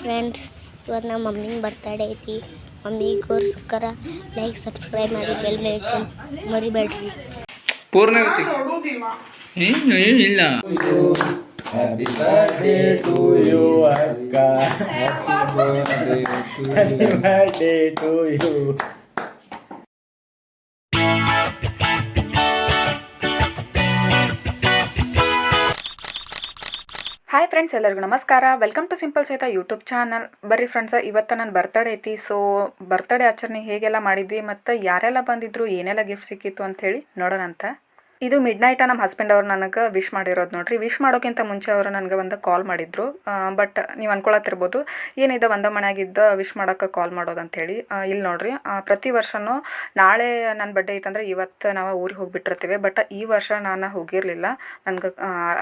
Friends ಇವತ್ತು ನಮ್ಮ ಮಮ್ಮಿನ ಬರ್ತಡೇ ಐತಿ. ಮಮ್ಮಿಗೋಸ್ಕರ ಲೈಕ್ ಸಬ್ಸ್ಕ್ರೈಬ್ ಮಾಡಿ ಬೆಲ್ ಬೇಕು ಮರಿಬೇಡ್ರಿ. ಪೂರ್ಣ ಇರ್ತಿ ಏನು ಏನಿಲ್ಲ. Happy birthday to you, Akka. Happy birthday to you. Hi friends ಎಲ್ಲರಿಗೂ ನಮಸ್ಕಾರ. ವೆಲ್ಕಮ್ ಟು ಸಿಂಪಲ್ ಸಹಿತ ಯೂಟ್ಯೂಬ್ ಚಾನಲ್ ಬರ್ರಿ ಫ್ರೆಂಡ್ಸ್ ಇವತ್ತು ನನ್ನ ಬರ್ತಡೇ ಐತಿ ಸೊ ಬರ್ತಡೇ ಆಚರಣೆ ಹೇಗೆಲ್ಲ ಮಾಡಿದ್ವಿ, ಮತ್ತು ಯಾರೆಲ್ಲ ಬಂದಿದ್ರು, ಏನೆಲ್ಲ ಗಿಫ್ಟ್ ಸಿಕ್ಕಿತ್ತು ಅಂತ ಹೇಳಿ ನೋಡೋಣ ಅಂತ ಇದು ಮಿಡ್ ನೈಟ ನಮ್ಮ ಹಸ್ಬೆಂಡ್ ಅವ್ರು ನನಗೆ ವಿಶ್ ಮಾಡಿರೋದು ನೋಡ್ರಿ. ವಿಶ್ ಮಾಡೋಕ್ಕಿಂತ ಮುಂಚೆ ಅವರು ನನಗೆ ಒಂದು ಕಾಲ್ ಮಾಡಿದ್ರು. ಬಟ್ ನೀವು ಅನ್ಕೊಳತ್ತಿರ್ಬೋದು. ಏನಿದೆ ಒಂದ ಮನೆಯಾಗಿದ್ದ ವಿಶ್ ಮಾಡೋಕೆ ಕಾಲ್ ಮಾಡೋದು ಅಂತೇಳಿ. ಇಲ್ಲಿ ನೋಡ್ರಿ. ಪ್ರತಿ ವರ್ಷನೂ ನಾಳೆ ನನ್ನ ಬರ್ಡೇ ಐತಂದ್ರೆ ಇವತ್ತು ನಾವು ಊರಿಗೆ ಹೋಗಿಬಿಟ್ಟಿರ್ತೀವಿ. ಬಟ್ ಈ ವರ್ಷ ನಾನು ಹೋಗಿರಲಿಲ್ಲ. ನನಗೆ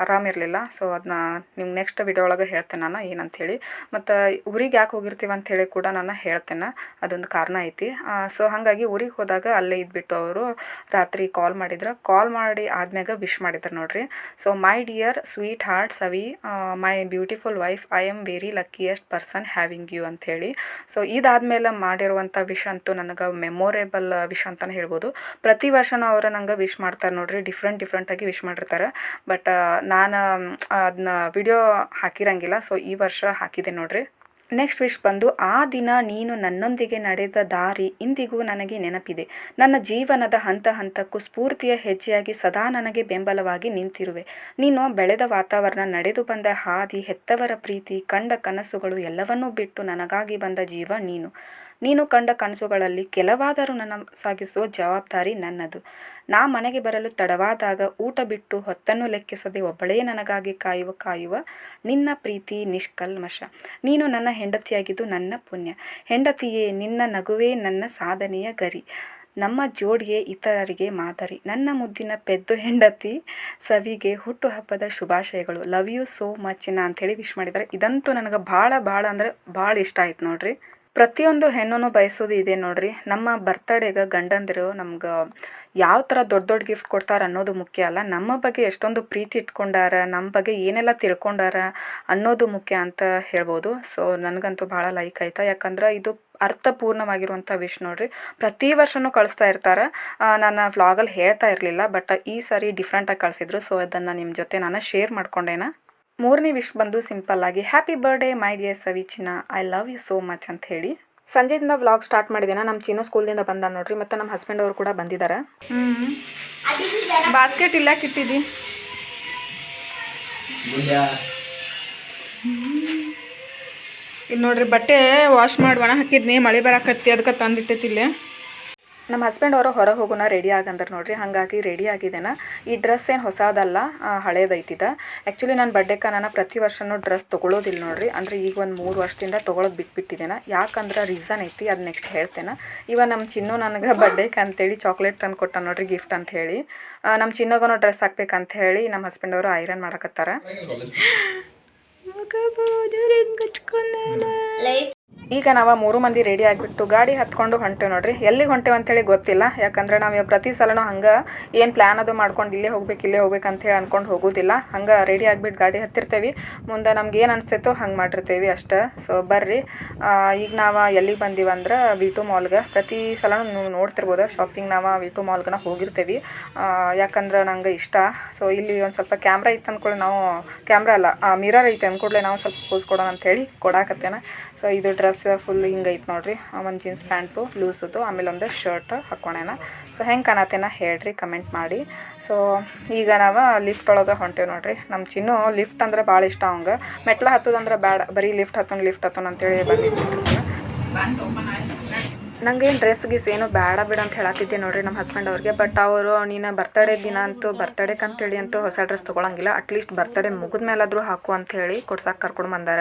ಆರಾಮಿರಲಿಲ್ಲ ಸೊ ಅದನ್ನ ನಿಮ್ಗೆ ನೆಕ್ಸ್ಟ್ ವಿಡಿಯೋ ಒಳಗೆ ಹೇಳ್ತೇನೆ ನಾನು ಏನಂತೇಳಿ. ಮತ್ತು ಊರಿಗೆ ಯಾಕೆ ಹೋಗಿರ್ತೀವಿ ಅಂಥೇಳಿ ಕೂಡ ನಾನು ಹೇಳ್ತೇನೆ. ಅದೊಂದು ಕಾರಣ ಐತಿ. ಸೊ ಹಾಗಾಗಿ ಊರಿಗೆ ಹೋದಾಗ ಅಲ್ಲೇ ಇದ್ಬಿಟ್ಟು ಅವರು ರಾತ್ರಿ ಕಾಲ್ ಮಾಡಿದ್ರು. ಕಾಲ್ ಮಾಡಿ ಆದ್ಮ್ಯಾಗ ವಿಶ್ ಮಾಡಿದ್ರು ನೋಡ್ರಿ. So my dear sweetheart Savi my beautiful wife I am very luckiest person having you ಅಂತ ಹೇಳಿ ಸೊ ಇದಾದ್ಮೇಲೆ ಮಾಡಿರುವಂಥ ವಿಶ್ ಅಂತೂ ನನಗೆ ಮೆಮೊರೇಬಲ್ ವಿಶ್ ಅಂತಲೇ ಹೇಳ್ಬೋದು. ಪ್ರತಿ ವರ್ಷನೂ ಅವರು ನಂಗೆ ವಿಶ್ ಮಾಡ್ತಾರೆ ನೋಡ್ರಿ ಡಿಫ್ರೆಂಟ್ ಡಿಫ್ರೆಂಟಾಗಿ ವಿಶ್ ಮಾಡಿರ್ತಾರೆ. ಬಟ್ ನಾನು ಅದನ್ನ ವಿಡಿಯೋ ಹಾಕಿರಂಗಿಲ್ಲ. ಸೊ ಈ ವರ್ಷ ಹಾಕಿದೆ ನೋಡ್ರಿ. ನೆಕ್ಸ್ಟ್ ವಿಶ್ ಬಂದು, ಆ ದಿನ ನೀನು ನನ್ನೊಂದಿಗೆ ನಡೆದ ದಾರಿ ಇಂದಿಗೂ ನನಗೆ ನೆನಪಿದೆ. ನನ್ನ ಜೀವನದ ಹಂತ ಹಂತಕ್ಕೂ ಸ್ಫೂರ್ತಿಯ ಹೆಜ್ಜೆಯಾಗಿ ಸದಾ ನನಗೆ ಬೆಂಬಲವಾಗಿ ನಿಂತಿರುವೆ. ನೀನು ಬೆಳೆದ ವಾತಾವರಣ ನಡೆದು ಬಂದ ಹಾದಿ, ಹೆತ್ತವರ ಪ್ರೀತಿ, ಕಂಡ ಕನಸುಗಳು ಎಲ್ಲವನ್ನೂ ಬಿಟ್ಟು ನನಗಾಗಿ ಬಂದ ಜೀವ ನೀನು. ನೀನು ಕಂಡ ಕನಸುಗಳಲ್ಲಿ ಕೆಲವಾದರೂ ನನ್ನ ಸಾಗಿಸುವ ಜವಾಬ್ದಾರಿ ನನ್ನದು. ನಾ ಮನೆಗೆ ಬರಲು ತಡವಾದಾಗ ಊಟ ಬಿಟ್ಟು ಹೊತ್ತನ್ನು ಲೆಕ್ಕಿಸದೆ ಒಬ್ಬಳೇ ನನಗಾಗಿ ಕಾಯುವ ಕಾಯುವ ನಿನ್ನ ಪ್ರೀತಿ ನಿಷ್ಕಲ್ಮಶ. ನೀನು ನನ್ನ ಹೆಂಡತಿಯಾಗಿದ್ದು ನನ್ನ ಪುಣ್ಯ. ಹೆಂಡತಿಯೇ, ನಿನ್ನ ನಗುವೇ ನನ್ನ ಸಾಧನೆಯ ಗರಿ. ನಮ್ಮ ಜೋಡಿಗೆ ಇತರರಿಗೆ ಮಾದರಿ. ನನ್ನ ಮುದ್ದಿನ ಪೆದ್ದು ಹೆಂಡತಿ ಸವಿಗೆ ಹುಟ್ಟುಹಬ್ಬದ ಶುಭಾಶಯಗಳು. ಲವ್ ಯು ಸೋ ಮಚ್ ನಾ ಅಂಥೇಳಿ ವಿಶ್ ಮಾಡಿದ್ದಾರೆ. ಇದಂತೂ ನನಗೆ ಭಾಳ ಭಾಳ ಅಂದರೆ ಭಾಳ ಇಷ್ಟ ಆಯ್ತು ನೋಡ್ರಿ. ಪ್ರತಿಯೊಂದು ಹೆಣ್ಣು ಬಯಸೋದು ಇದೆ ನೋಡ್ರಿ. ನಮ್ಮ ಬರ್ತಡೇಗೆ ಗಂಡಂದಿರು ನಮ್ಗೆ ಯಾವ ಥರ ದೊಡ್ಡ ದೊಡ್ಡ ಗಿಫ್ಟ್ ಕೊಡ್ತಾರೆ ಅನ್ನೋದು ಮುಖ್ಯ ಅಲ್ಲ. ನಮ್ಮ ಬಗ್ಗೆ ಎಷ್ಟೊಂದು ಪ್ರೀತಿ ಇಟ್ಕೊಂಡಾರ ನಮ್ಮ ಬಗ್ಗೆ ಏನೆಲ್ಲ ತಿಳ್ಕೊಂಡಾರ ಅನ್ನೋದು ಮುಖ್ಯ ಅಂತ ಹೇಳ್ಬೋದು. ಸೊ ನನಗಂತೂ ಭಾಳ ಲೈಕ್ ಆಯ್ತಾ? ಯಾಕಂದ್ರೆ ಇದು ಅರ್ಥಪೂರ್ಣವಾಗಿರುವಂಥ ವಿಷ್ ನೋಡ್ರಿ. ಪ್ರತಿ ವರ್ಷನೂ ಕಳಿಸ್ತಾ ಇರ್ತಾರೆ. ನಾನು ವ್ಲಾಗಲ್ಲಿ ಹೇಳ್ತಾ ಇರಲಿಲ್ಲ ಬಟ್ ಈ ಸಾರಿ ಡಿಫ್ರೆಂಟಾಗಿ ಕಳಿಸಿದ್ರು. ಸೊ ಅದನ್ನು ನಿಮ್ಮ ಜೊತೆ ನಾನು ಶೇರ್ ಮಾಡ್ಕೊಂಡೇನ? ಮೂರನೇ ವಿಶ್ ಬಂದು ಸಿಂಪಲ್ ಆಗಿ happy birthday my dear ಸವಿಚಿನ I love you so much ಅಂತ ಹೇಳಿ. ಸಂಜೆಯಿಂದ ವ್ಲಾಗ್ ಸ್ಟಾರ್ಟ್ ಮಾಡಿದ್ದೇನೆ ನಮ್ಮ ಚೀನೋ ಸ್ಕೂಲ್ದಿಂದ ಬಂದ ನೋಡ್ರಿ ಮತ್ತು ನಮ್ಮ ಹಸ್ಬೆಂಡ್ ಅವರು ಕೂಡ ಬಂದಿದ್ದಾರೆ ಬಾಸ್ಕೆಟ್ ಇಲ್ಲ ಕಿಟ್ಟಿದ್ದಿ ಇಲ್ಲಿ. ನೋಡ್ರಿ ಬಟ್ಟೆ ವಾಶ್ ಮಾಡುವಣ ಹಾಕಿದ್ನಿ ಮಳೆ ಬರಾಕತ್ತಿ ಅದಕ್ಕೆ ತಂದಿಟ್ಟೈತಿಲ್ಲೇ ನಮ್ಮ ಹಸ್ಬೆಂಡ್ ಅವರು ಹೊರಗೆ ಹೋಗೋಣ ರೆಡಿ ಆಗಂದ್ರೆ ನೋಡಿರಿ. ಹಾಗಾಗಿ ರೆಡಿ ಆಗಿದ್ದೇನೆ. ಈ ಡ್ರೆಸ್ ಏನು ಹೊಸದಲ್ಲ ಹಳೇದೈತಿದ. ಆ್ಯಕ್ಚುಲಿ ನಾನು ಬರ್ಡೇಕ ನಾನು ಪ್ರತಿ ವರ್ಷನೂ ಡ್ರೆಸ್ ತೊಗೊಳೋದಿಲ್ಲ ನೋಡಿರಿ. ಅಂದರೆ ಈಗ ಒಂದು ಮೂರು ವರ್ಷದಿಂದ ತೊಗೊಳೋದು ಬಿಟ್ಬಿಟ್ಟಿದ್ದೇನೆ. ಯಾಕಂದ್ರೆ ರೀಸನ್ ಐತಿ ಅದು ನೆಕ್ಸ್ಟ್ ಹೇಳ್ತೇನೆ. ಇವ ನಮ್ಮ ಚಿನ್ನು ನನಗೆ ಬರ್ಡೇಗೆ ಅಂತೇಳಿ ಚಾಕ್ಲೇಟ್ ತಂದು ಕೊಟ್ಟ ನೋಡಿರಿ ಗಿಫ್ಟ್ ಅಂತ ಹೇಳಿ. ನಮ್ಮ ಚಿನ್ನಗನು ಡ್ರೆಸ್ ಹಾಕ್ಬೇಕಂತ ಹೇಳಿ ನಮ್ಮ ಹಸ್ಬೆಂಡ್ ಅವರು ಐರನ್ ಮಾಡಕತ್ತಾರ. ಲೈಟ್ ಈಗ ನಾವು ಮೂರು ಮಂದಿ ರೆಡಿ ಆಗಿಬಿಟ್ಟು ಗಾಡಿ ಹತ್ಕೊಂಡು ಹೊಂಟೇವೆ ನೋಡ್ರಿ. ಎಲ್ಲಿಗೆ ಹೊಂಟೇವೆ ಅಂತೇಳಿ ಗೊತ್ತಿಲ್ಲ. ಯಾಕಂದ್ರೆ ನಾವು ಪ್ರತಿ ಸಲನೂ ಹಂಗೆ ಏನು ಪ್ಲ್ಯಾನ್ ಅದು ಮಾಡ್ಕೊಂಡು ಇಲ್ಲೇ ಹೋಗ್ಬೇಕು ಇಲ್ಲೇ ಹೋಗ್ಬೇಕು ಅಂತೇಳಿ ಅನ್ಕೊಂಡು ಹೋಗೋದಿಲ್ಲ. ಹಂಗೆ ರೆಡಿ ಆಗಿಬಿಟ್ಟು ಗಾಡಿ ಹತ್ತಿರ್ತೇವೆ. ಮುಂದೆ ನಮ್ಗೆ ಏನು ಅನಿಸ್ತೈತೋ ಹಂಗೆ ಮಾಡಿರ್ತೇವೆ ಅಷ್ಟೇ. ಸೊ ಬರ್ರಿ. ಈಗ ನಾವು ಎಲ್ಲಿಗೆ ಬಂದೀವಿ ಅಂದ್ರೆ ವಿ ಟು ಮಾಲ್ಗೆ ಪ್ರತಿ ಸಲನೂ ನೀವು ನೋಡ್ತಿರ್ಬೋದು ಶಾಪಿಂಗ್ ನಾವು ವಿ ಟು ಮಾಲ್ಗನ ಹೋಗಿರ್ತೇವೆ. ಯಾಕಂದ್ರೆ ನಂಗೆ ಇಷ್ಟ. ಸೊ ಇಲ್ಲಿ ಒಂದು ಸ್ವಲ್ಪ ಕ್ಯಾಮ್ರಾ ಇತ್ತು ಅಂದ್ಕೊಳ್ಳಿ ನಾವು ಕ್ಯಾಮ್ರಾ ಅಲ್ಲ ಮಿರರ್ ಐತೆ ಅಂದ್ಕೊಳ್ಳಿ ನಾವು ಸ್ವಲ್ಪ ಪೋಸ್ ಕೊಡೋಣ ಅಂತೇಳಿ ಕೊಡಾಕತ್ತೇನೆ. ಸೊ ಇದು ಡ್ರೆಸ್ ಫುಲ್ ಹಿಂಗೈತೆ ನೋಡ್ರಿ. ಒಂದು ಜೀನ್ಸ್ ಪ್ಯಾಂಟು ಲೂಸದು ಆಮೇಲೆ ಒಂದು ಶರ್ಟ್ ಹಾಕ್ಕೊಂಡೇನ ಸೊ ಹೆಂಗೆ ಕಾಣತ್ತೇನ ಹೇಳ್ರಿ ಕಮೆಂಟ್ ಮಾಡಿ. ಸೊ ಈಗ ನಾವು ಲಿಫ್ಟ್ ಒಳಗೆ ಹೊಂಟೇವೆ ನೋಡ್ರಿ. ನಮ್ಮ ಚಿನ್ನು ಲಿಫ್ಟ್ ಅಂದ್ರೆ ಭಾಳ ಇಷ್ಟ ಅವಂಗೆ. ಮೆಟ್ಲ ಹತ್ತೋದಂದ್ರೆ ಬೇಡ ಬರೀ ಲಿಫ್ಟ್ ಹತ್ತೋಣ ಲಿಫ್ಟ್ ಹತ್ತೋಣ ಅಂತೇಳಿ ಬಂದಿದ್ದೀನಿ ನಂಗೆ ಏನು ಡ್ರೆಸ್ ಗೀಸ್ ಏನು ಬೇಡ ಬೇಡ ಅಂತ ಹೇಳತ್ತಿದ್ದೆ ನೋಡ್ರಿ ನಮ್ಮ ಹಸ್ಬೆಂಡ್ ಅವ್ರಿಗೆ. ಬಟ್ ಅವರು, ನೀನು ಬರ್ತಡೇ ದಿನ ಅಂತೂ ಬರ್ತಡೇಗೆ ಅಂತೇಳಿ ಅಂತೂ ಹೊಸ ಡ್ರೆಸ್ ತೊಗೊಳಂಗಿಲ್ಲ. ಅಟ್ಲೀಸ್ಟ್ ಬರ್ತಡೇ ಮುಗಿದ ಮೇಲಾದರೂ ಹಾಕು ಅಂತ ಹೇಳಿ ಕೊಡ್ಸಕ್ಕೆ ಕರ್ಕೊಂಡು ಬಂದಾರ.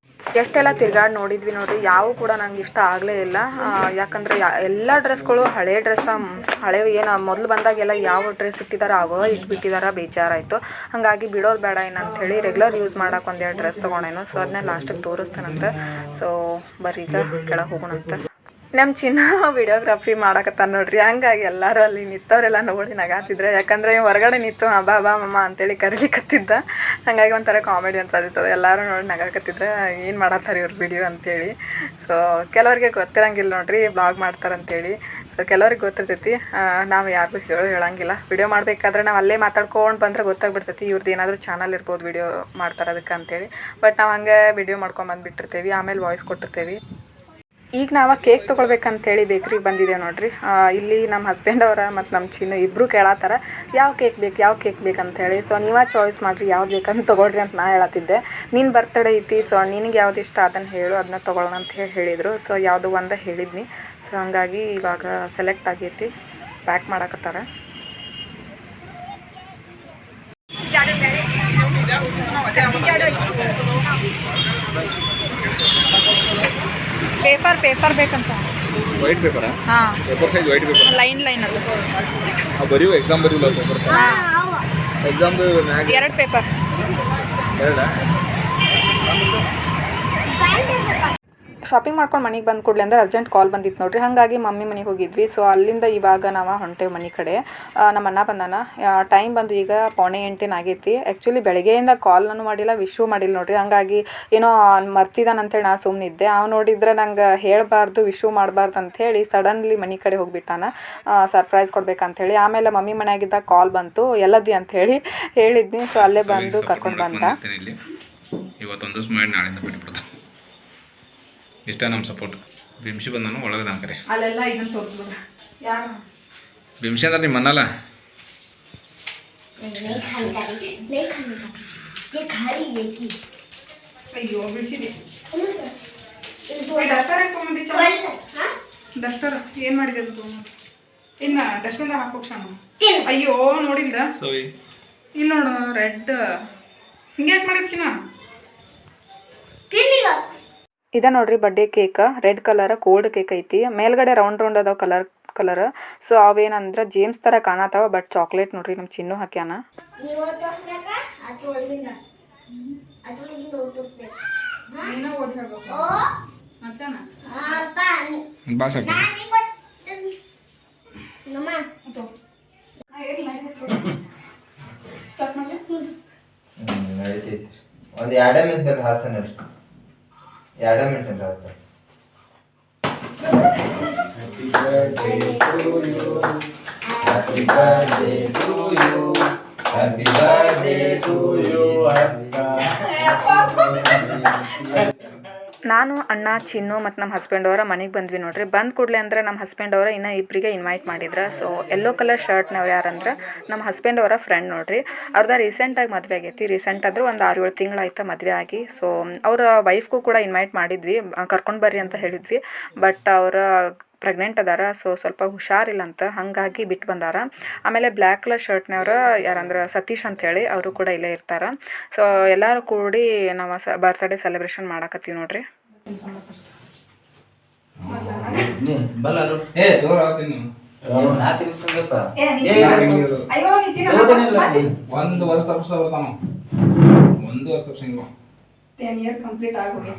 ಎಷ್ಟೆಲ್ಲ ತಿರ್ಗಾಡಿ ನೋಡಿದ್ವಿ ನೋಡ್ರಿ, ಯಾವ ಕೂಡ ನಂಗೆ ಇಷ್ಟ ಆಗಲೇ ಇಲ್ಲ. ಯಾಕಂದ್ರೆ ಯಾ, ಎಲ್ಲ ಡ್ರೆಸ್ಗಳು ಹಳೆ ಡ್ರೆಸ್ ಹಳೆ ಏನು ಮೊದಲು ಬಂದಾಗೆಲ್ಲ ಯಾವ ಡ್ರೆಸ್ ಇಟ್ಟಿದಾರ ಅವೋ ಇಟ್ಬಿಟ್ಟಿದಾರ ಬೇಜಾರಾಯಿತು. ಹಾಗಾಗಿ ಬಿಡೋದು ಬೇಡ ಏನಂತ ಹೇಳಿ ರೆಗ್ಯುಲರ್ ಯೂಸ್ ಮಾಡಕ್ಕೆ ಒಂದೆರಡು ಡ್ರೆಸ್ ತೊಗೊಂಡೇನು. ಸೊ ಅದನ್ನ ಲಾಸ್ಟಿಗೆ ತೋರಿಸ್ತಾನಂತೆ. ಸೊ ಬರೀಗ ಕೆಳಗೆ ಹೋಗೋಣಂತೆ. ನಮ್ಮ ಚಿನ್ನ ವಿಡಿಯೋಗ್ರಫಿ ಮಾಡಕತ್ತಾನ ನೋಡ್ರಿ. ಹಂಗಾಗಿ ಎಲ್ಲರೂ ಅಲ್ಲಿ ನಿಂತವರೆಲ್ಲ ನೋಡಿ ನಗಾತಿದ್ರೆ ಯಾಕಂದ್ರೆ ಹೊರಗಡೆ ನಿಂತು ಹಬ್ಬ ಬಾ ಅಮ್ಮ ಮಮ್ಮ ಅಂತೇಳಿ ಕರಿಲಿಕತ್ತಿದ್ದ. ಹಾಗಾಗಿ ಒಂಥರ ಕಾಮಿಡಿ ಅನ್ಸದಿತ್ತದ ಎಲ್ಲರೂ ನೋಡಿ ನಗಾಕತ್ತಿದ್ರೆ ಏನು ಮಾಡತ್ತಾರೆ ಇವ್ರ ವಿಡಿಯೋ ಅಂತೇಳಿ. ಸೊ ಕೆಲವರಿಗೆ ಗೊತ್ತಿರಂಗಿಲ್ಲ ನೋಡ್ರಿ ಬ್ಲಾಗ್ ಮಾಡ್ತಾರಂತೇಳಿ ಸೊ ಕೆಲವ್ರಿಗೆ ಗೊತ್ತಿರ್ತೈತಿ. ನಾವು ಯಾರಿಗೂ ಹೇಳೋ ಹೇಳಂಗಿಲ್ಲ. ವಿಡಿಯೋ ಮಾಡಬೇಕಾದ್ರೆ ನಾವು ಅಲ್ಲೇ ಮಾತಾಡ್ಕೊಂಡು ಬಂದ್ರೆ ಗೊತ್ತಾಗ್ಬಿಡ್ತೈತಿ. ಇವ್ರದ್ದು ಏನಾದರೂ ಚಾನಲ್ ಇರ್ಬೋದು ವಿಡಿಯೋ ಮಾಡ್ತಾರೆ ಅದಕ್ಕೆ ಅಂತೇಳಿ. ಬಟ್ ನಾವು ಹಂಗೆ ವಿಡಿಯೋ ಮಾಡ್ಕೊಂಡು ಬಂದುಬಿಟ್ಟಿರ್ತೀವಿ. ಆಮೇಲೆ ವಾಯ್ಸ್ ಕೊಟ್ಟಿರ್ತೀವಿ. ಈಗ ನಾವು ಕೇಕ್ ತೊಗೊಳ್ಬೇಕಂತೇಳಿ ಬೇಕ್ರಿಗೆ ಬಂದಿದ್ದೇವೆ ನೋಡ್ರಿ. ಇಲ್ಲಿ ನಮ್ಮ ಹಸ್ಬೆಂಡ್ ಅವರ ಮತ್ತು ನಮ್ಮ ಚಿನ್ನ ಇಬ್ಬರು ಕೇಳತ್ತಾರ ಯಾವ ಕೇಕ್ ಬೇಕು, ಯಾವ ಕೇಕ್ ಬೇಕಂತೇಳಿ ಸೊ ನೀವೇ ಚಾಯ್ಸ್ ಮಾಡಿರಿ, ಯಾವ್ದು ಬೇಕಂತ ತೊಗೊಳ್ರಿ ಅಂತ ನಾ ಹೇಳತ್ತಿದ್ದೆ ನಿನ್ನ ಬರ್ತಡೇ ಐತಿ ಸೊ ನಿನಗೆ ಯಾವ್ದು ಇಷ್ಟ ಅದನ್ನು ಹೇಳು ಅದನ್ನ ತೊಗೊಳ್ಳೋಣ ಅಂತ ಹೇಳಿ ಹೇಳಿದರು. ಸೊ ಯಾವುದು ಒಂದು ಹೇಳಿದ್ನಿ. ಸೊ ಹಂಗಾಗಿ ಇವಾಗ ಸೆಲೆಕ್ಟ್ ಆಗೈತಿ ಪ್ಯಾಕ್ ಮಾಡಕತ್ತಾರ. ಪೇಪರ್ ಪೇಪರ್ ಬೇಕಂತ. ವೈಟ್ ಪೇಪರ್ ಹಾಂ. Paper size white paper line line ಅದು. ಬರಿ ಎಕ್ಸಾಮ್ ಬರೀಲ್ಲ ಪೇಪರ್ ಎಕ್ಸಾಮ್ದು ಎಕ್ಸಾಮ್ ಎರಡು ಪೇಪರ್ ಎರಡ? ಶಾಪಿಂಗ್ ಮಾಡ್ಕೊಂಡು ಮನೆಗೆ ಬಂದು ಕೂಡಲೇ ಅಂದ್ರೆ ಅರ್ಜೆಂಟ್ ಕಾಲ್ ಬಂದಿತ್ತು ನೋಡ್ರಿ. ಹಾಗಾಗಿ ಮಮ್ಮಿ ಮನೆಗೆ ಹೋಗಿದ್ವಿ. ಸೊ ಅಲ್ಲಿಂದ ಇವಾಗ ನಾವು ಹೊಂಟೇವು ಮನೆ ಕಡೆ. ನಮ್ಮ ಅಣ್ಣ ಬಂದಾನ. ಟೈಮ್ ಬಂದು ಈಗ ಪೌಣೆ ಎಂಟೇನು ಆಗೈತಿ. ಆ್ಯಕ್ಚುಲಿ ಬೆಳಗ್ಗೆಯಿಂದ ಕಾಲ್ನೂ ಮಾಡಿಲ್ಲ ವಿಶು ಮಾಡಿಲ್ಲ ನೋಡ್ರಿ. ಹಾಗಾಗಿ ಏನೋ ಮರ್ತಿದಾನ ಅಂತೇಳಿ ಸುಮ್ಮನೆ ಇದ್ದೆ. ಅವ್ನು ನೋಡಿದ್ರೆ ನಂಗೆ ಹೇಳಬಾರ್ದು ವಿಶು ಮಾಡಬಾರ್ದು ಅಂಥೇಳಿ ಸಡನ್ಲಿ ಮನೆ ಕಡೆ ಹೋಗಿಬಿಟ್ಟಾನ. ಸರ್ಪ್ರೈಸ್ ಕೊಡ್ಬೇಕಂತೇಳಿ. ಆಮೇಲೆ ಮಮ್ಮಿ ಮನೆಯಾಗಿದ್ದಾಗ ಕಾಲ್ ಬಂತು. ಎಲ್ಲದಿ ಅಂಥೇಳಿ ಹೇಳಿದ್ನಿ. ಸೊ ಅಲ್ಲೇ ಬಂದು ಕರ್ಕೊಂಡು ಬಂದ. ಇವತ್ತೊಂದು ನಾಳೆಯಿಂದ ಬಿಟ್ಬಿಡ್ತು. ಇಷ್ಟ ನಮ್ಮ ಸಪೋರ್ಟ್ ಬಿಂಶಿ ಬಂದನು ಒಳಗೆ ನಾನು ಅಲ್ಲೆಲ್ಲ ಇದನ್ನ ತೋರಿಸ್ಬಿಡ. ಯಾರು? ಅಂದ್ರೆ ನಿಮ್ಮ ಮನಲ್ಲ ಅಯ್ಯೋ ಬಿಡಿಸಿದೆ ಡಸ್ಟರ್ ಹಾಕೊಂಬಂದಿ ಡಸ್ಟರ್ ಏನು ಮಾಡಿದೆ ಇನ್ನ ಡಸ್ಟ್ಬಿನ್ ಅಯ್ಯೋ ನೋಡಿಲ್ಲ. ಇಲ್ಲ ನೋಡು ರೆಡ್. ಹಿಂಗ್ಯಾಕ್ ಯಾಕೆ ಮಾಡಿದ್ ಚಿನ್ನ ಇದ ನೋಡ್ರಿ birthday cake red colour cold cake ಐತಿ. ಮೇಲ್ಗಡೆ ರೌಂಡ್ ರೌಂಡ್ ಅದಾವ ಕಲರ್ ಕಲರ್. ಸೊ ಅವೇನಂದ್ರ ಜೇಮ್ಸ್ ತರ ಕಾಣತಾವ ಬಟ್ ಚಾಕ್ಲೇಟ್ ನೋಡ್ರಿ ನಮ್ ಚಿನ್ನು ಹಾಕ್ಯಾನ. ಒಂದ್ ಎರಡೇ ಮಿಂತ ಅದ್ರೊಳಗಿಂದ ಹೋಗಿ ತೋರಿಸ್ಬೇಕು ಓ ಅಪ್ಪ ಬಾ ಸಾಕು ನಾನು ಕೊಟ್ಟು ನಮ್ಮ ನಡೀತೈತಿ ಒಂದು ಎರಡೇ ಮಿನಿಟ್ ಹಾಸ್ತಾನೆ ರೀ ಎರಡೇ ಮಿನಿಟ್ ಹಾಸ್ತಾನೆ Happy birthday to you. Happy birthday to you, ಅಕ್ಕ. ನಾನು, ಅಣ್ಣ, ಚಿನ್ನು ಮತ್ತು ನಮ್ಮ ಹಸ್ಬೆಂಡ್ ಅವರ ಮನೆಗೆ ಬಂದ್ವಿ ನೋಡ್ರಿ. ಬಂದ ಕೂಡಲೇ ಅಂದ್ರೆ ನಮ್ಮ ಹಸ್ಬೆಂಡ್ ಅವರ ಇನ್ನೂ ಇಬ್ಬರಿಗೆ ಇನ್ವೈಟ್ ಮಾಡಿದ್ರು. ಸೊ ಎಲ್ಲೋ ಕಲರ್ ಶರ್ಟ್ನವ್ರು ಯಾರಂದ್ರೆ ನಮ್ಮ ಹಸ್ಬೆಂಡ್ ಅವರ ಫ್ರೆಂಡ್ ನೋಡ್ರಿ. ಅವ್ರದ್ದ ರೀಸೆಂಟಾಗಿ ಮದುವೆ ಆಗೈತಿ. ರೀಸೆಂಟ್ ಆದರೂ ಒಂದು ಆರು ಏಳು ತಿಂಗಳಾಯ್ತು ಮದುವೆ ಆಗಿ. ಸೊ ಅವರ ವೈಫ್ಗೂ ಕೂಡ ಇನ್ವೈಟ್ ಮಾಡಿದ್ವಿ. ಕರ್ಕೊಂಡು ಬರ್ರಿ ಅಂತ ಹೇಳಿದ್ವಿ. ಬಟ್ ಅವರ ಪ್ರೆಗ್ನೆಂಟ್ ಅದಾರ. ಸೊ ಸ್ವಲ್ಪ ಹುಷಾರಿಲ್ಲ ಅಂತ ಹಾಗಾಗಿ ಬಿಟ್ಟು ಬಂದಾರ. ಆಮೇಲೆ ಬ್ಲ್ಯಾಕ್ ಕಲರ್ ಶರ್ಟ್ನವ್ರ ಯಾರಂದ್ರೆ ಸತೀಶ್ ಅಂತ ಹೇಳಿ ಅವರು ಕೂಡ ಇಲ್ಲೇ ಇರ್ತಾರೆ. ಸೊ ಎಲ್ಲರೂ ಕೂಡಿ ನಾವು ಸ ಬರ್ತ್ಡೇ ಸೆಲೆಬ್ರೇಷನ್ ಮಾಡಕತ್ತೀವಿ ನೋಡ್ರಿ. ಬಲ್ಲರು ಏ ತೋರ ನಾ ತಿನ್ನಿಸ್ಕೊಂಡಪ್ಪ ಒಂದು ವರ್ಷ ತಪ್ಪಿಸ ಬರ್ತಾನ ಒಂದು ವರ್ಷ ತಪ್ಪಿಸಂಗಿಲ್ಲ ಟೆನ್ ಇಯರ್ ಕಂಪ್ಲೀಟ್ ಆಗೋಗಿ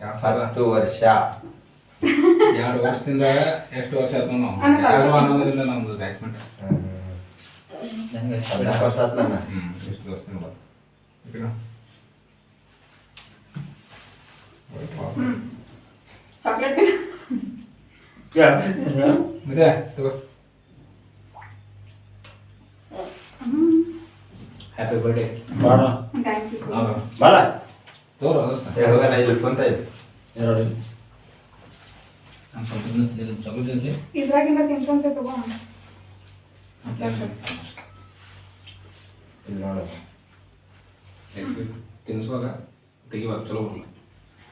ಎರಡು ಸಾವಿರ ಹತ್ತು ವರ್ಷ ಎರಡು ವರ್ಷದಿಂದ ಎಷ್ಟು ವರ್ಷ ಆಯ್ತು ನಾವು ಎರಡು ಅನ್ನೋದ್ರಿಂದ ನಮ್ದು ಡಾಕ್ಯುಮೆಂಟ್ ಹದಿನಾಲ್ಕು ವರ್ಷ ಆಯ್ತು ನಾನು ಎಷ್ಟು ವರ್ಷದಿಂದ ಚಾಕ್ಲೇಟ್ ಮತ್ತೆ ತಗೋ ಹ್ಯಾಪಿ ಬರ್ಡೇ ಥ್ಯಾಂಕ್ ಯು ಹೌದು ಬಾಳ ತೋರು ಅದಷ್ಟ ಏ ಹೋಗೋಣ ಇಲ್ಲಿ ಕುಂತ ಇಲ್ಲಿ ಎರಡು ನಾನು ಸ್ವಲ್ಪ ತಿನ್ನಿಸ್ಲಿಲ್ಲ ಚಲೋ ತಿನ್ನಿಸ್ಲಿ ಇದ್ರಾಗಿಂದ ತಿನ್ಕೊಂತ ತಗೋ ಇಲ್ಲಿ ನೋಡು ತಿನ್ನಿಸುವಾಗ ತೆಗಿವಾಗ ಚಲೋ ಬರಲ್ಲ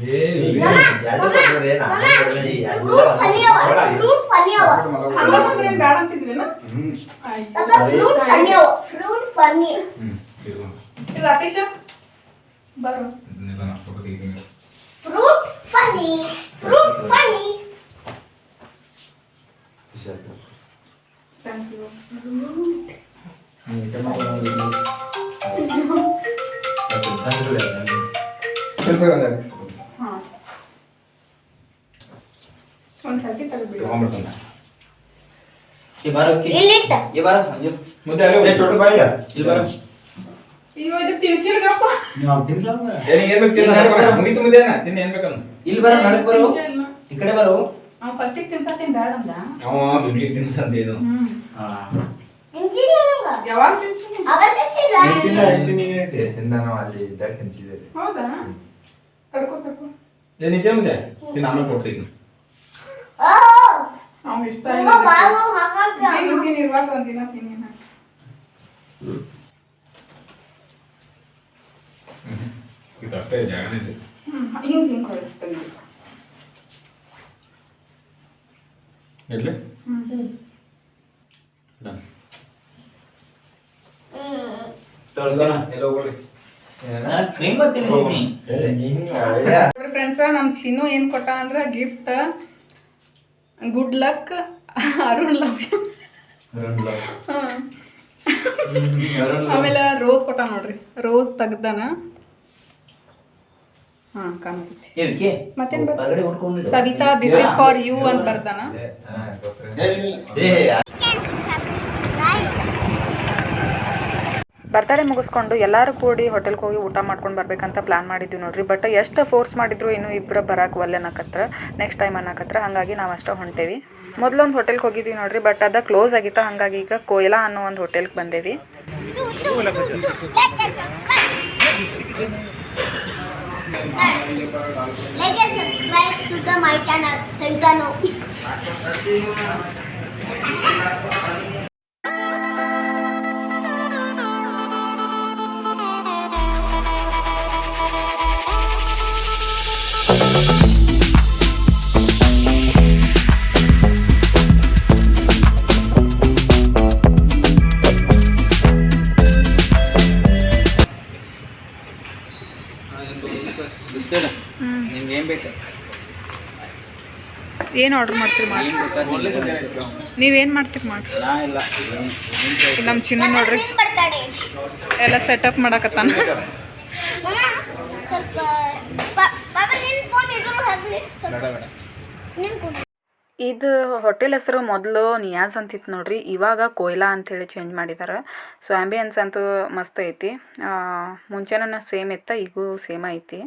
ಎರಡು ಕೊಡ್ಬೇಡಿ, ನಾನು ಕೊಡ್ಬೇಡಿ, ಎರಡು ಫ್ರೂಟ್ ಫನಿ ಅವ ಫ್ರೂಟ್ ಫನಿ ಅವ ಹಂಗ ಬಂದ್ರೆ ಏನ್ ಬ್ಯಾಡ ಅಂತಿದ್ವಿನ ಹ್ಮ್. ಪಾಪ ಫ್ರೂಟ್ ಫನಿ ಅವ ಫ್ರೂಟ್ ಫನಿ ಹ್ಞೂ ಇದು ಇದು ರಾಕೇಶ ಬರು ಇದನ್ನೆಲ್ಲ ನಾನು ಫೋಟೋ ತೆಗಿತೀನಿ ಫ್ರೂಟ್ ಫನಿ ಫ್ರೂಟ್ ಫನಿ ಖುಷಿ ಆಯ್ತು. ಥ್ಯಾಂಕ್ ಯು ಹ್ಮ್, ಊಟ ಮಾಡೋದು ಮತ್ತೆ ತಂದ್ರಲ್ಲ ನನಗೆ. ಹಾ ಒಂದ್ ಸೆಲ್ಫಿ ತೆಗೆದ್ಬಿಡು ತೊಗೊಂಡ್ಬಿಡ್ತಾನೆ ಇಲ್ಲಿ ಬಾರ. ಅಯ್ಯೋ ಇದು ತಿನ್ಸಿಲ್ಗಪ್ಪ. ನಾವು ತಿನ್ಸಲ್ಲ. ಏನಿಗೆ ಏನ್ ಬೇಕು ತಿನ್ನು ನಡ್ಕೊಂಡು. ಮುಗೀತು ಮುದ್ದೆನ ತಿನ್ನು ಏನ್ ಬೇಕನ್ನು? ಇಲ್ಲಿ ಬರ ನಡಕ್ ಬರು. ತಿನ್ಸಿಲ್ಲ ಈ ಕಡೆ ಬರು. ಅವ್ ತಿನ್ಸತ್ತೇನ್ ಅಂದ ಅವ ತಿನ್ಸಂತ ಹಾ. ತಿನ್ಸಿಲ್ಲ ಹಿಂದಿನ ಇದೆ. ಹಿಂದ ಅಲ್ಲಿ ಇದ್ದಾಗ ತಿನ್ಸಿದ್ದೇವೆ. ಹೌದಾ? ಕಡ್ಕೋ ಕಡ್ಕೋ. ಏನ್ ನಿಜ ಮುಂದೆ. ಆಮೇಲೆ ಕೊಡ್ತೀನಿ. ಅವ್ನ್ ಇಷ್ಟ ತಿನ್ನು ಇರುವಾಗ ಒಂದಿನ ತಿನ್ನಿ ನಾ ಇದು ಅಷ್ಟೇ ಜಾಗನೇ ಇದೆ. ಹ್ಮ್ ಹಿಂಗ್ ಹಿಂಗ್ ಇರ್ಲಿ. ಫ್ರೆಂಡ್ಸ ನಮ್ಮ ಚಿನ್ನು ಏನು ಕೊಟ್ಟ ಅಂದ್ರೆ gift good luck Arun love you. ಆಮೇಲೆ ರೋಸ್ ಕೊಟ್ಟ ನೋಡ್ರಿ. ರೋಸ್ ತೆಗ್ದಾನ? ಹಾ ಕಾಣತೈತಿ? ಮತ್ತೇನ್ Savita this is for you ಅಂತ ಬರ್ದಾನ ಏ, ಬರ್ತಡೇ ಮುಗಿಸ್ಕೊಂಡು ಎಲ್ಲರೂ ಕೂಡಿ ಹೋಟೆಲ್ಗೆ ಹೋಗಿ ಊಟ ಮಾಡ್ಕೊಂಡು ಬರ್ಬೇಕಂತ ಪ್ಲ್ಯಾನ್ ಮಾಡಿದ್ವಿ ನೋಡ್ರಿ. ಬಟ್ ಎಷ್ಟು ಫೋರ್ಸ್ ಮಾಡಿದ್ರು ಇನ್ನೂ ಇಬ್ಬರು ಬರಕ್ಕೆ ಒಲ್ಲೆ ಅನ್ನಕತ್ರ ನೆಕ್ಸ್ಟ್ ಟೈಮ್ ಅನ್ನಕತ್ರ. ಹಾಗಾಗಿ ನಾವು ಅಷ್ಟೇ ಹೊಂಟೇವಿ. ಮೊದಲೊಂದು ಹೋಟೆಲ್ಗೆ ಹೋಗಿದ್ವಿ ನೋಡ್ರಿ ಬಟ್ ಅದು ಕ್ಲೋಸ್ ಆಗಿತ್ತು. ಹಾಗಾಗಿ ಈಗ ಕೊಯ್ಲಾ ಅನ್ನೋ ಒಂದು ಹೋಟೆಲ್ಗೆ ಬಂದೇವಿ. ಬೇಕು. ಏನು ಆರ್ಡ್ರ್ ಮಾಡ್ತೀರಿ ಮಾಡಿ. ನೀವೇನು ಮಾಡ್ತೀರಿ ಮಾಡಿ. ನಾ ಇಲ್ಲ. ನಮ್ಮ ಚಿನ್ನ ನೋಡ್ರಿ. ಎಲ್ಲ ಸೆಟಪ್ ಮಾಡಕತ್ತಾನ. ಇದು ಹೋಟೆಲ್ ಹೆಸರು ಮೊದಲು ನಿಯಾಜ್ ಅಂತಿತ್ತು ನೋಡ್ರಿ. ಇವಾಗ ಕೊಯ್ಲಾ ಅಂಥೇಳಿ ಚೇಂಜ್ ಮಾಡಿದ್ದಾರೆ ಸೊ ಆ್ಯಂಬಿಯನ್ಸ್ ಅಂತೂ ಮಸ್ತ್ ಐತಿ. ಮುಂಚೆನೂ ಮುಂಚೆನ ಸೇಮ್ ಇತ್ತ ಈಗೂ ಸೇಮ್ ಐತಿ.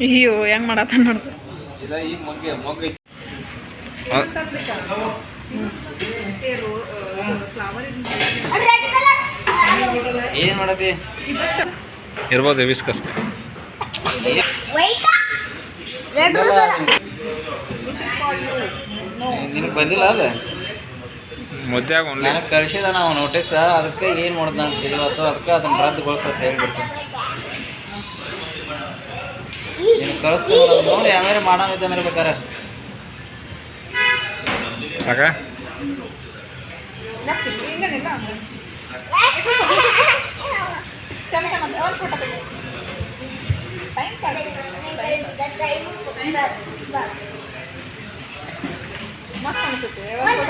ಅಯ್ಯೋ ಹೆಂಗ್ ಮಾಡತ್ತ ಕಲರ್ ಏನ್ ಮಾಡತಿ ಇರ್ಬೋದು ವಿಸ್ಕಸ್ ನಿನಗೆ ಬಂದಿಲ್ಲ ಅದ? ಮುದ್ದ್ಯಾಗ ಒನ್ಲಿ ನನಗೆ ಕಳಿಸಿದ ನಾವು ನೋಟಿಸ್ ಅದಕ್ಕೆ ಏನು ಮಾಡೋದು ಅಂತ ತಿಳಿವತ್ತು ಅದಕ್ಕೆ ಅದನ್ನು ರದ್ದುಗೊಳಿಸೋದು ಹೇಳ್ಬಿಡ್ತೀನಿ. ನೀನು ಕಳಿಸ್ತೀವಿ ನೋಡಿ ಯಾವ್ಯಾರು ಮಾಡೋಂಗಿದ್ದಂದ್ರೆ ಬೇಕಾರೆ. ಸಾಕ? ಅನಿಸುತ್ತೆ ಯಾವಾಗ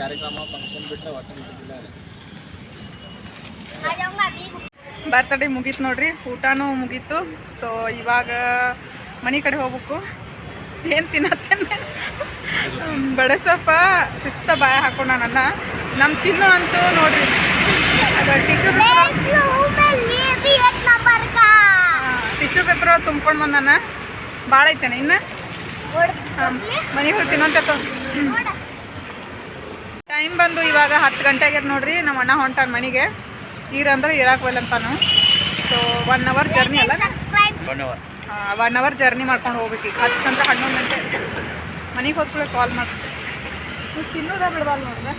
ಕಾರ್ಯಕ್ರಮ ಫಂಕ್ಷನ್ ಬಿಟ್ಟರೆ ಬರ್ತಡೇ ಮುಗೀತು ನೋಡ್ರಿ, ಊಟನೂ ಮುಗೀತು. ಸೊ ಇವಾಗ ಮನೆ ಕಡೆ ಹೋಗ್ಬೇಕು. ಏನು ತಿನ್ನತ್ತೇನೆ? ಬಡಸಪ್ಪ, ಶಿಸ್ತ ಬಾಯ ಹಾಕೊಂಡ ನನ್ನ. ನಮ್ಮ ಚಿನ್ನು ಅಂತೂ ನೋಡ್ರಿ, ಅದು ಟಿಶ್ಯೂ ಟಿಶ್ಯೂ ಪೇಪರ್ ತುಂಬ್ಕೊಂಡು ಬಂದಾನ. ಭಾಳ ಐತೇನೆ ಇನ್ನು? ಮನೆಗೆ ಹೋಗಿ ತಿನ್ನಂತ ಟೈಮ್ ಬಂದು ಇವಾಗ ಹತ್ತು ಗಂಟೆಗೆ ನೋಡ್ರಿ ನಮ್ಮ ಅಣ್ಣ ಹೊಂಟಾನ ಮನೆಗೆ. ಈರಂದ್ರೆ ಇರಾಕ್ ಅಂತಾನು. ಸೊ ಒನ್ ಅವರ್ ಜರ್ನಿ ಅಲ್ಲ? ಒನ್ ಅವರ್ ಜರ್ನಿ ಮಾಡ್ಕೊಂಡು ಹೋಗ್ಬೇಕು ಈಗ. ಹತ್ತು ಗಂಟೆ ಹನ್ನೊಂದು ಗಂಟೆ. ಮನೆಗೆ ಹೋದ್ಕೂಳೆ ಕಾಲ್ ಮಾಡ್ತೀನಿ ನೀವು ತಿನ್ನೋದ ಬಿಡಬಾರ್ದು ನೋಡ್ರೆ.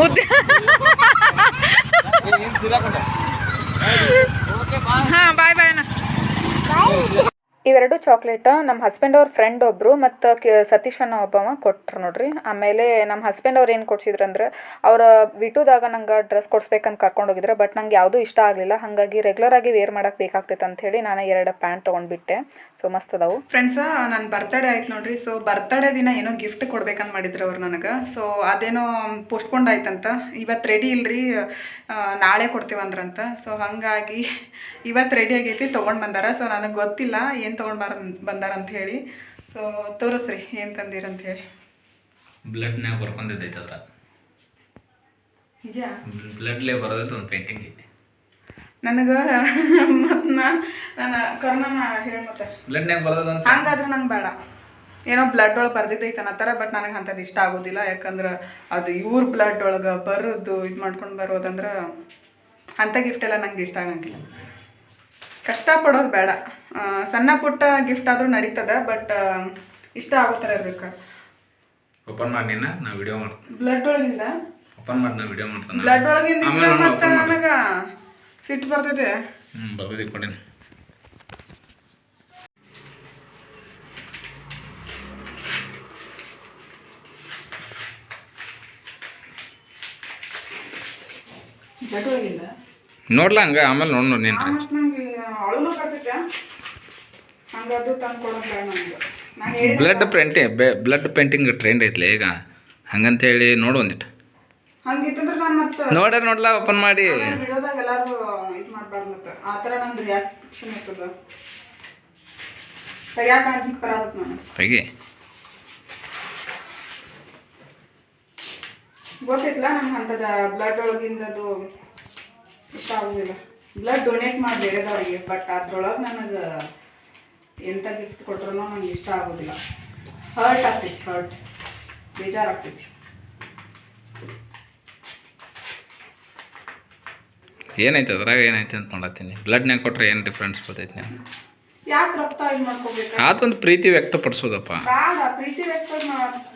ಮುದ್ದೆ. ಹಾಂ ಬಾಯ್ ಬಾಯ್ ಅಣ್ಣ. ಇವೆರಡು ಚಾಕ್ಲೇಟ್ ನಮ್ಮ ಹಸ್ಬೆಂಡ್ ಅವ್ರ ಫ್ರೆಂಡ್ ಒಬ್ಬರು ಮತ್ತು ಸತೀಶ್ ಅನ್ನೋ ಒಬ್ಬವ ಕೊಟ್ರು ನೋಡ್ರಿ. ಆಮೇಲೆ ನಮ್ಮ ಹಸ್ಬೆಂಡ್ ಅವ್ರು ಏನು ಕೊಡ್ಸಿದ್ರು ಅಂದ್ರೆ ಅವ್ರ ವಿಟುದಾಗ ನಂಗೆ ಡ್ರೆಸ್ ಕೊಡ್ಸ್ಬೇಕಂತ ಕರ್ಕೊಂಡು ಹೋಗಿದ್ರು ಬಟ್ ನಂಗೆ ಯಾವುದೂ ಇಷ್ಟ ಆಗಲಿಲ್ಲ. ಹಾಗಾಗಿ ರೆಗ್ಯುಲರ್ ಆಗಿ ವೇರ್ ಮಾಡಕ್ಕೆ ಬೇಕಾಗ್ತೈತೆ ಅಂತ ಹೇಳಿ ನಾನು ಎರಡು ಪ್ಯಾಂಟ್ ತೊಗೊಂಡ್ಬಿಟ್ಟೆ. ಸೊ ಮಸ್ತ್ ಅದಾವು ಫ್ರೆಂಡ್ಸ ನನ್ನ ಬರ್ತಡೇ ಆಯ್ತು ನೋಡ್ರಿ. ಸೊ ಬರ್ತಡೇ ದಿನ ಏನೋ ಗಿಫ್ಟ್ ಕೊಡ್ಬೇಕಂತ ಮಾಡಿದ್ರು ಅವ್ರು ನನಗೆ. ಸೊ ಅದೇನೋ ಪೋಸ್ಟ್ಪೋಂಡ್ ಆಯ್ತಂತ. ಇವತ್ತು ರೆಡಿ ಇಲ್ರಿ. ನಾಳೆ ಕೊಡ್ತೀವಂದ್ರಂತ. ಸೊ ಹಾಗಾಗಿ ಇವತ್ತು ರೆಡಿ ಆಗೈತಿ, ತೊಗೊಂಡು ಬಂದಾರ. ಸೊ ನನಗೆ ಗೊತ್ತಿಲ್ಲ, ಏನು ತೊಗೊಂಡು ಬಾರ ಬಂದಾರ ಅಂತ ಹೇಳಿ. ಸೊ ತೋರಿಸ್ರಿ ಏನು ತಂದಿರಂತ ಹೇಳಿ. ಬ್ಲಡ್ನ್ಯಾಗ ಬರ್ಕೊಂಡಿದ್ದೈತೆ ಅದ್ರ ನಿಜ? ಬ್ಲಡ್ಲೇ ಬರೋದೈತೆ ಒಂದು ಪೇಂಟಿಂಗ್ ಐತಿ. ನನಗೆ ಮತ್ತು ನಾನು ನಾನು ಕರ್ನಾನ ಹೇಳಿ ಮತ್ತೆ. ಬ್ಲಡ್ನ್ಯಾಗ ಅಂತ? ಹಂಗಾದ್ರೆ ನಂಗೆ ಬೇಡ. ಏನೋ ಬ್ಲಡ್ ಒಳಗೆ ಬರ್ದಿದ್ದೈತೆ ಅನ್ನತ್ತಾರ ಬಟ್ ನನಗೆ ಅಂಥದ್ದು ಇಷ್ಟ ಆಗೋದಿಲ್ಲ. ಯಾಕಂದ್ರೆ ಅದು ಇವ್ರ ಬ್ಲಡ್ ಒಳಗೆ ಬರೋದು ಇದು ಮಾಡ್ಕೊಂಡು ಬರೋದಂದ್ರೆ ಅಂಥ ಗಿಫ್ಟ್ ಎಲ್ಲ ನಂಗೆ ಇಷ್ಟ ಆಗಂಗಿಲ್ಲ. ಕಷ್ಟಪಡೋದು ಬೇಡ. ಸಣ್ಣ ಪುಟ್ಟ ಗಿಫ್ಟ್ ಆದರೂ ನಡೀತದ ಬಟ್ ಇಷ್ಟ ಆಗೋ ಥರ ಇರ್ಬೇಕು. ಓಪನ್ ಮಾಡಿ ನಾ ವಿಡಿಯೋ ಮಾಡ್ತೀನಿ ಬ್ಲಡ್ ಒಳಗಿಂದ? ಓಪನ್ ಮಾಡಿ ನಾ ವಿಡಿಯೋ ಮಾಡ್ತೀನಿ. ಬ್ಲಡ್ ಒಳಗಿಂದ ಮತ್ತೆ ನನಗೆ ಸಿಟ್ಟು ಬರ್ತೈತೆ. ಹ್ಞೂ ಕೊಡೀನಿ ಬ್ಲಡ್ ಒಳಗಿಂದ? ನೋಡ್ಲಾ ಹಂಗ ಆಮೇಲೆ ನೋಡಿ ನೋಡಿ ನೀನು ಮತ್ತು ನಂಗೆ ಅಳಲು ಬರ್ತೈತೆ ಹಂಗೆ ಅದು ತಂದು ಕೊಡೋದು ಬೇಡ ನನಗೆ ನಾನು blood print blood painting trend ಐತ್ಲೆ ಈಗ. ಹಂಗಂತ ಹೇಳಿ ನೋಡು ಒಂದಿಟ್ಟು ನೋಡ್ರಿ ನೋಡ್ಲಾ ಓಪನ್ ಮಾಡಿ. ತೆಗಿ. ಗೊತ್ತೈತ್ಲ ನಂಗೆ ಅಂಥದ್ದು ಬ್ಲಡ್ ಒಳಗಿಂದದು? ಇಷ್ಟ ಆಗಲಿಲ್ಲ ಬ್ಲಡ್ ಡೊನೇಟ್ ಮಾಡಿ ಬೇರೆದವ್ರಿಗೆ ಬಟ್ ಅದ್ರೊಳಗೆ ನನಗೆ ಎಂಥ ಗಿಫ್ಟ್ ಕೊಟ್ರು ನನಗೆ ಇಷ್ಟ ಆಗೋದಿಲ್ಲ. ಹರ್ಟ್ ಆಗ್ತೈತಿ ಹರ್ಟ್ ಬೇಜಾರಾಗ್ತೈತಿ ಏನೈತೆ ಅದ್ರಾಗ ಏನೈತೆ ಅಂತ ನೋಡತ್ತೀನಿ. ಬ್ಲಡ್ನ್ಯಾಗ ಕೊಟ್ರೆ ಏನು ಡಿಫ್ರೆನ್ಸ್ ಬರ್ತೈತಿ ನಾನು ಯಾಕೆ ರಕ್ತ ಇದು ಮಾಡ್ಕೋಬೇಕು? ಆತೊಂದು ಪ್ರೀತಿ ವ್ಯಕ್ತಪಡಿಸೋದಪ್ಪ. ಬೇಡ ಪ್ರೀತಿ ವ್ಯಕ್ತ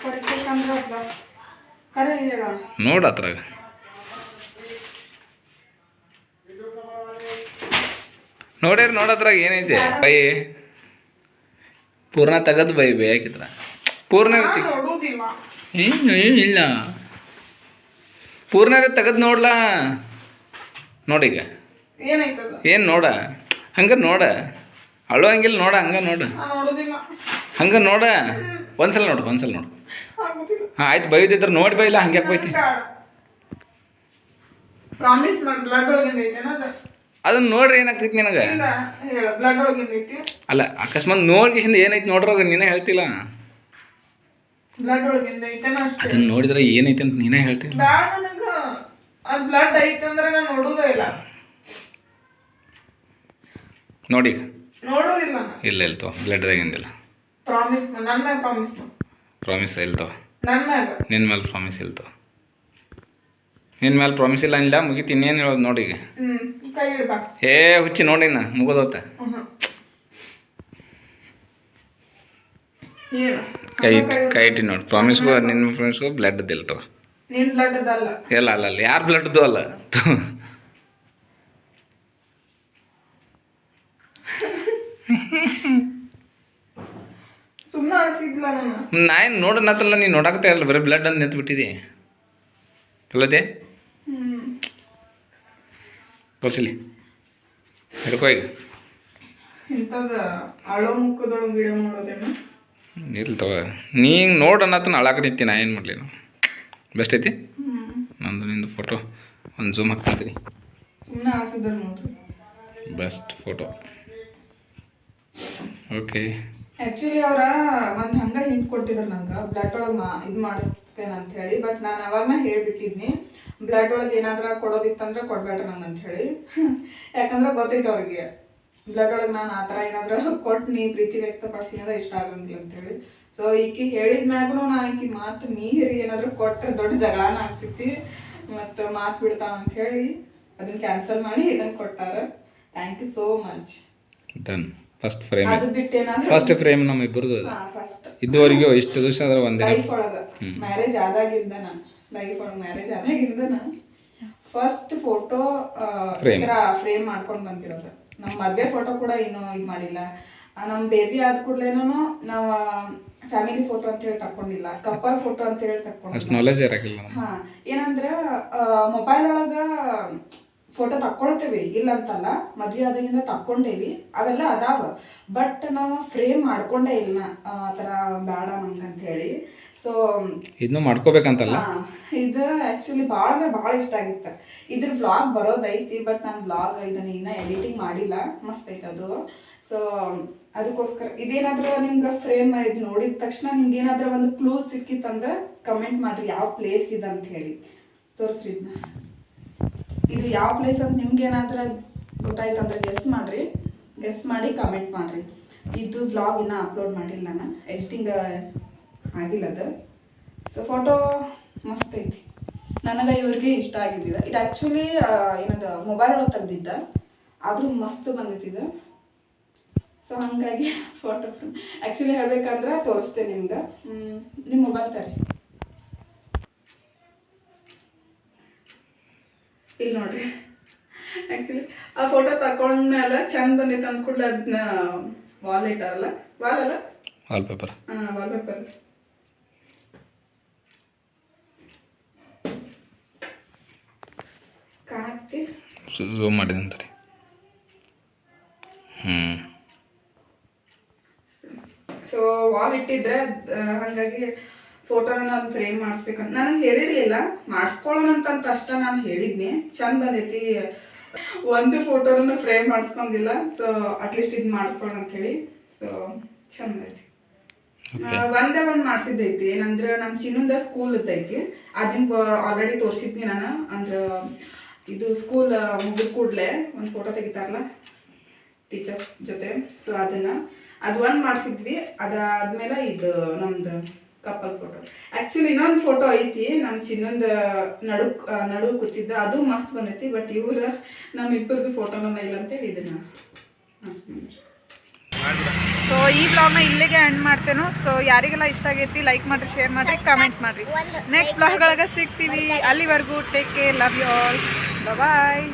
ಪಡಿಸ್ಬೇಕಂದ್ರೆ ಅದ ಕರೆ ಹೇಳ. ನೋಡು ಅದ್ರಾಗ. ನೋಡ್ಯಾರ ನೋಡದ್ರಾಗ ಏನೈತೆ? ಬೈ. ಪೂರ್ಣ ತೆಗದ್ ಬೈ ಬೇಕಿದ್ರ ಪೂರ್ಣ ಇರ್ತಿ ಏನು ಇಲ್ಲ. ಪೂರ್ಣ ತೆಗದ್ ನೋಡ್ಲಾ. ನೋಡೀಗ. ಏನು ನೋಡ? ಹಂಗ ನೋಡ. ಅಳು ಹಂಗಿಲ್ಲ ನೋಡ ಹಂಗೆ ನೋಡ. ಹಂಗ ನೋಡ. ಒಂದ್ಸಲ ನೋಡು ಒಂದ್ಸಲ ನೋಡು. ಹಾಂ ಆಯ್ತು ಬೈದಿದ್ರೆ ನೋಡಿ ಬೈಲ್ಲ ಹಂಗೆ ಬೈತಿ ಪ್ರಾಮಿಸ್ ಅದನ್ನ ನೋಡ್ರಿ ಏನಾಗ್ತೈತಿ ನಿನಗೆ? ಇಲ್ಲ ಅಲ್ಲ ಅಕಸ್ಮಾತ್ ನೋಡ್ಕಿಸಿಂದ ಏನೈತಿ ನೋಡ್ರಾಗ ನೀನೇ ಹೇಳ್ತಿಲ್ಲ? ಅದನ್ನ ನೋಡಿದ್ರೆ ಏನೈತಿ ಅಂತ ನೀನೇ ಹೇಳ್ತಿಲ್ಲ? ಬ್ಲಡ್ ಐತಂದ್ರೆ ನಾನು ನೋಡುದೇ ಇಲ್ಲ. ನೋಡಿ ನೋಡುದಿಲ್ಲ ಇಲ್ಲ ಇಲ್ಲ ತೋ ಬ್ಲಡ್ದಾಗಿಂದಿಲ್ಲ ಪ್ರಾಮಿಸ್ ನನ್ನ ಪ್ರಾಮಿಸ್ ಪ್ರಾಮಿಸ್ ನನ್ನ ನಿನ್ನ ಮೇಲೆ ಪ್ರಾಮಿಸ್ ಇಲ್ತವ ನಿನ್ನ ಮೇಲೆ ಪ್ರಾಮಿಸ್ ಇಲ್ಲ ಇಲ್ಲ ಮುಗಿತು ಇನ್ನೇನು ಹೇಳೋದು ನೋಡಿ ಈಗ. ಏ ಹುಚ್ಚಿ ನೋಡಿ ನಾ ಏನು? ಕೈ ಇಟ್ಟು ಕೈ ಇಟ್ಟು ನೋಡಿ. ಪ್ರಾಮಿಸ್ಗೂ ನಿನ್ನ ಪ್ರಾಮಿಸ್ಗೂ ಬ್ಲಡ್ ಇಲ್ಲ ತಗೋ ಇಲ್ಲ ಅಲ್ಲ ಅಲ್ಲ ಯಾರು ಬ್ಲಡ್ದು ಅಲ್ಲ. ಥು. ಸುಮ್ಮನೆ ಅನಿಸಿದ್ಲ ನನ್ನ ನಾ ಏನು ನೋಡೋಣತ್ತಲ್ಲ ನೀನು ನೋಡಾಕತ್ತೆ ಅಲ್ಲ ಬರೀ ಬ್ಲಡ್ ಅಂತ ನಿಂತು ಬಿಟ್ಟಿದಿ ಅಲ್ಲದೆ? ತೋರಿಸಲಿ ಹಿಡ್ಕೋ ಈಗ. ಇರ್ಲಿ ತಗೋ. ನೀ ನೋಡಿ ಅನ್ನತ್ತ ಅಳಾಕ ನಿಂತಿ ನಾ ಏನು ಮಾಡಲಿ ಬೆಸ್ಟ್ ಐತಿ? ನಂದು ನಿಂದು ಫೋಟೋ ಒಂದು ಜೂಮ್ ಹಾಕ್ತೀನಿ ಬೆಸ್ಟ್ ಫೋಟೋ ಓಕೆ ಆ್ಯಕ್ಚುಲಿ ಅವ್ರ ಒಂದು ಹಂಗೆ ಹಿಂಗೆ ಕೊಟ್ಟಿದ್ರು ನಂಗೆ. ಬ್ಲಡ್ ಒಳಗೆ ಮಾ ಇದು ಮಾಡಿಸ್ತೇನೆ ಅಂತ ಹೇಳಿ. ಬಟ್ ನಾನು ಅವಾಗ ಹೇಳ್ಬಿಟ್ಟಿದ್ನಿ. ಬ್ಲಡ್ ಒಳಗೆ ಏನಾದ್ರ ಕೊಡೋದಿತ್ತಂದ್ರೆ ಕೊಡ್ಬೇಡ್ರಿ ನಂಗೆ ಅಂತ ಹೇಳಿ ಯಾಕಂದ್ರೆ ಗೊತ್ತೈತೆ ಅವ್ರಿಗೆ. ಬ್ಲಡ್ ಒಳಗೆ ನಾನು ಆ ಥರ ಏನಾದರೂ ಕೊಟ್ಟು ನೀ ಪ್ರೀತಿ ವ್ಯಕ್ತಪಡಿಸಿ ಅಂದ್ರೆ ಇಷ್ಟ ಆಗಂಗಿಲ್ಲ ಅಂತ ಹೇಳಿ ಸೊ ಈಕೆ ಹೇಳಿದ ಮ್ಯಾಗೂ ನಾನು ಈಕೆ ಮಾತು ಮೀರಿ ಏನಾದರೂ ಕೊಟ್ಟರೆ ದೊಡ್ಡ ಜಗಳನ ಆಗ್ತೈತಿ. ಮತ್ತು ಮಾತು ಬಿಡ್ತಾನ ಅಂತ ಹೇಳಿ ಅದನ್ನ ಕ್ಯಾನ್ಸಲ್ ಮಾಡಿ ಇದನ್ನ ಕೊಟ್ಟಾರ. Thank you so much. Done. First frame. ಅದು ಬಿಟ್ಟು ಏನಾದ್ರು ಫಸ್ಟ್ ಫ್ರೇಮ್ ನಮ್ಮ ಇಬ್ಬರದು ಫಸ್ಟ್. ಇದುವರೆಗೂ ಇಷ್ಟು ದಿವಸ ಅಂದ್ರೆ ಒಂದೇ ಲೈಫ್ ಒಳಗೆ. ಮ್ಯಾರೇಜ್ ಆದಾಗಿಂದನ. ಲೈಫ್ ಒಳಗ ಮ್ಯಾರೇಜ್ ಆದಾಗಿಂದನ ಫಸ್ಟ್ ಫೋಟೋ. ಫ್ರೇಮ್ ಮಾಡ್ಕೊಂಡು ಬಂದಿರೋದು. ನಮ್ಮ ಮದ್ವೆ ಫೋಟೋ ಕೂಡ ಇನ್ನೂ ಇದು ಮಾಡಿಲ್ಲ. ನಮ್ಮ ನಮ್ ಬೇಬಿ ಆದ ಕೂಡ್ಲೇನು ನಾವು ಫ್ಯಾಮಿಲಿ ಫೋಟೋ ಅಂತ ಹೇಳಿ ತಕೊಂಡಿಲ್ಲ ಕಪಲ್ ಫೋಟೋ ಅಂತ ಹೇಳಿ ತಕೊಂಡಿಲ್ಲ ಹಾ ಏನಂದ್ರೆ ಮೊಬೈಲ್ ಒಳಗ ಫೋಟೋ ತಕ್ಕೊಳ್ತೇವೆ. ಇಲ್ಲ ಅಂತಲ್ಲ ಮದ್ವೆ ಆದಾಗಿಂದ ತಕ್ಕೊಂಡೇವಿ. ಅವೆಲ್ಲ ಅದಾವ. ಬಟ್ ನಾವು ಫ್ರೇಮ್ ಮಾಡ್ಕೊಂಡೇ ಇಲ್ಲ ಆ ಥರ ಬೇಡ ನಂಗೆ ಅಂತ ಹೇಳಿ ಸೊ ಇದನ್ನು ಮಾಡ್ಕೋಬೇಕಂತಲ್ಲ ಇದು ಆ್ಯಕ್ಚುಲಿ ಭಾಳ ಅಂದ್ರೆ ಭಾಳ ಇಷ್ಟ ಆಗಿತ್ತು. ಇದ್ರ ವ್ಲಾಗ್ ಬರೋದೈತಿ ಬಟ್ ನಾನು ವ್ಲಾಗ್ ಇದನ್ನ ಇನ್ನೂ ಎಡಿಟಿಂಗ್ ಮಾಡಿಲ್ಲ. ಮಸ್ತ್ ಐತೆ ಅದು. ಸೊ ಅದಕ್ಕೋಸ್ಕರ ಇದೇನಾದರೂ ನಿಮ್ಗೆ ಫ್ರೇಮ್ ಇದು ನೋಡಿದ ತಕ್ಷಣ ನಿಮ್ಗೆ ಏನಾದ್ರೂ ಒಂದು ಕ್ಲೂ ಸಿಕ್ಕಿತ್ತಂದ್ರೆ ಕಮೆಂಟ್ ಮಾಡ್ರಿ. ಯಾವ ಪ್ಲೇಸ್ ಇದೆ ಅಂತ ಹೇಳಿ ತೋರಿಸ್ರಿ ಇದನ್ನ ಇದು ಯಾವ ಪ್ಲೇಸ್ ಅಂತ ನಿಮ್ಗೆ ಏನಾದ್ರೂ ಗೊತ್ತಾಯ್ತಂದ್ರೆ ಗೆಸ್ ಮಾಡ್ರಿ. ಗೆಸ್ ಮಾಡಿ ಕಮೆಂಟ್ ಮಾಡ್ರಿ. ಇದು ವ್ಲಾಗ್ ಇನ್ನೂ ಅಪ್ಲೋಡ್ ಮಾಡಿಲ್ಲ ನಾನು. ಎಡಿಟಿಂಗ್ ಆಗಿಲ್ಲ ಅದು. ಸೊ ಫೋಟೋ ಮಸ್ತ್ ಐತಿ. ನನಗೆ ಇವ್ರಿಗೆ ಇಷ್ಟ ಆಗಿದ್ದಿದೆ. ಇದು ಆ್ಯಕ್ಚುಲಿ ಏನದು ಮೊಬೈಲ್ ಒಳಗೆ ತೆಗ್ದಿದ್ದ. ಆದರೂ ಮಸ್ತ್ ಬಂದಿತ್ತಿದೆ ಸೊ ಹಾಗಾಗಿ ಫೋಟೋ ಆ್ಯಕ್ಚುಲಿ ಹೇಳ್ಬೇಕಂದ್ರೆ ತೋರಿಸ್ತೇನೆ ನಿಮ್ಗೆ. ನಿಮ್ಮ ಮೊಬೈಲ್ ತರಿ ಇಲ್ಲಿ ನೋಡ್ರಿ. ಆ್ಯಕ್ಚುಲಿ ಆ ಫೋಟೋ ತಗೊಂಡ್ಮೇಲೆ ಚಂದ ಬಂದಿತ್ತು ಅಂದ್ಕೂಡ್ಲೆ ಅದನ್ನ ವಾಲ್ ಇಟ್ಟಾರಲ್ಲ? ವಾಲ್ ಅಲ್ಲ? ವಾಲ್ ಪೇಪರ್ ಕಾಣತ್ತೆ ಝೂಮ್ ಮಾಡಿದೆ ಅಂತ ಹ್ಞೂ ಸೊ ವಾಲ್ ಇಟ್ಟಿದ್ರೆ ಅದ್- ಹಾಗಾಗಿ ಫೋಟೋನ ನಾನು ಫ್ರೇಮ್ ಮಾಡಿಸ್ಬೇಕಂತ ನನಗೆ ಹೇಳಿರಲಿಲ್ಲ ಮಾಡಿಸ್ಕೊಳ್ಳೋಣ ಅಂತ ಅಷ್ಟ ನಾನು ಹೇಳಿದ್ನಿ. ಚಂದ ಬಂದೈತಿ. ಒಂದು ಫೋಟೋನು ಫ್ರೇಮ್ ಮಾಡಿಸ್ಕೊಂಡಿಲ್ಲ ಸೊ ಅಟ್ಲೀಸ್ಟ್ ಇದು ಮಾಡಿಸ್ಕೊಳ್ಳೋಣ ಅಂತ ಹೇಳಿ ಸೊ ಚಂದ ಐತಿ ಒಂದೇ ಒಂದು ಮಾಡ್ಸಿದ್ದೈತಿ. ಏನಂದ್ರೆ ನಮ್ಮ ಚಿನ್ನದ ಸ್ಕೂಲ್ ಐತಿ ಅದನ್ನ ಆಲ್ರೆಡಿ ತೋರಿಸಿದ್ನಿ ನಾನು. ಅಂದ್ರೆ ಇದು ಸ್ಕೂಲ್ ಮುಗಿದ ಕೂಡಲೇ ಒಂದು ಫೋಟೋ ತೆಗಿತಾರಲ್ಲ ಟೀಚರ್ಸ್ ಜೊತೆ. ಸೊ ಅದನ್ನ ಅದು ಒಂದು ಮಾಡಿಸಿದ್ವಿ. ಅದಾದ್ಮೇಲೆ ಇದು ನಮ್ದು ಕಪಲ್ ಫೋಟೋ. ಆ್ಯಕ್ಚುಲಿ ಇನ್ನೊಂದು ಫೋಟೋ ಐತಿ ನಮ್ಮ ಚಿನ್ನೊಂದು ನಡು ನಡು ಕೂತಿದ್ದ ಅದು ಮಸ್ತ್ ಬಂದೈತಿ ಬಟ್ ಇವ್ರ ನಮ್ಮ ಇಬ್ಬರದು ಫೋಟೋನ ಇಲ್ಲ ಅಂತೇಳಿ ಇದನ್ನ ಸೊ ಈ ಬ್ಲಾಗ್ನ ಇಲ್ಲಿಗೆ ಎಂಡ್ ಮಾಡ್ತೇನೆ. ಸೊ ಯಾರಿಗೆಲ್ಲ ಇಷ್ಟ ಆಗೈತಿ ಲೈಕ್ ಮಾಡಿರಿ ಶೇರ್ ಮಾಡಿರಿ ಕಮೆಂಟ್ ಮಾಡಿರಿ. ನೆಕ್ಸ್ಟ್ ಬ್ಲಾಗ್ಗಳಾಗ ಸಿಗ್ತೀವಿ. ಅಲ್ಲಿವರೆಗೂ take care love you all bye